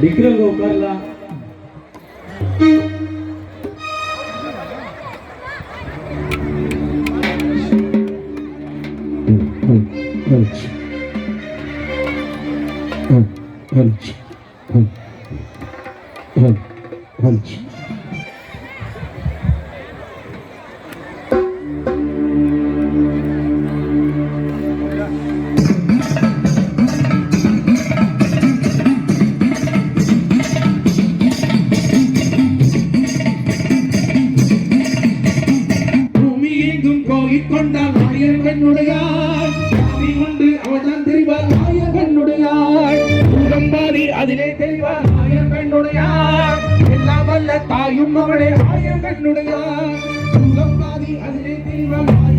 દીકરો કો કરલા Punch. Punch. Punch. Punch. Punch. அதிலே தெரிவாள் ஆயர் கண்ணுடையாள் எல்லாம் வல்ல தாயும் அவளே ஆயம் கண்ணுடையாள் அதிலே தெரிவாள்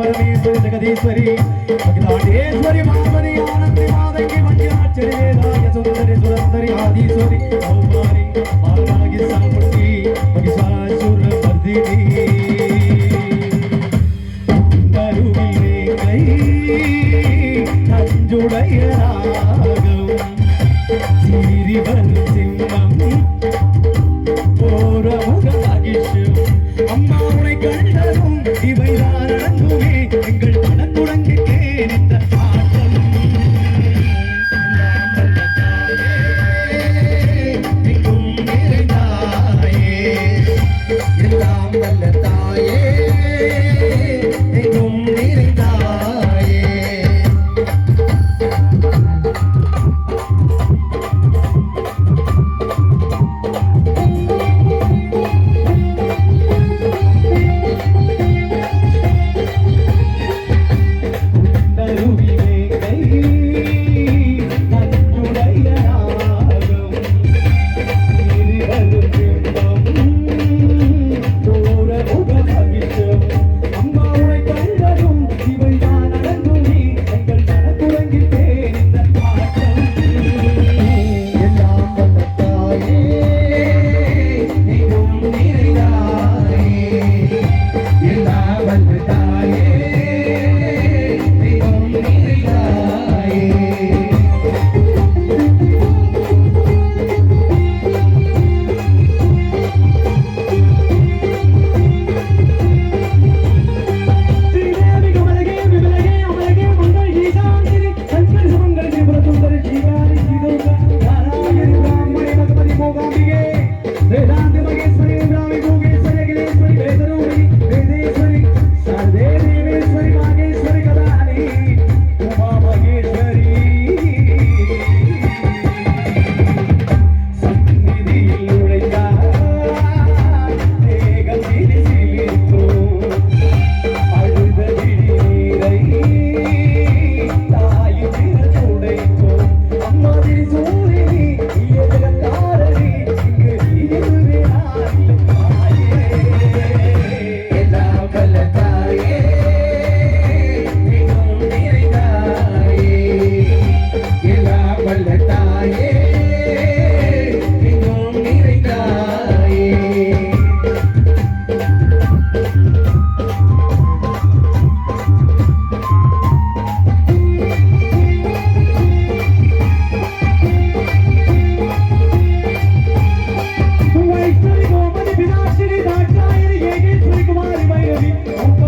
పరమేశ్వరి జగదీశ్వరి అఖిలాండేశ్వరి మాధవరి ఆనంది మాదంగి మంజాచరి వేదాయ సుందరి సురందరి ఆదీశ్వరి కౌమారి పాల్నాగి సాముండి మగిషాసుర நஞ்சுடைய ராகம் சீறி வரும் சிம்மம். போற அம்மா உனை கண்டதும் இவைதான் நடந்துமே எங்கள் தாயே. எங்கும் நிறைந்தாய். Thank you.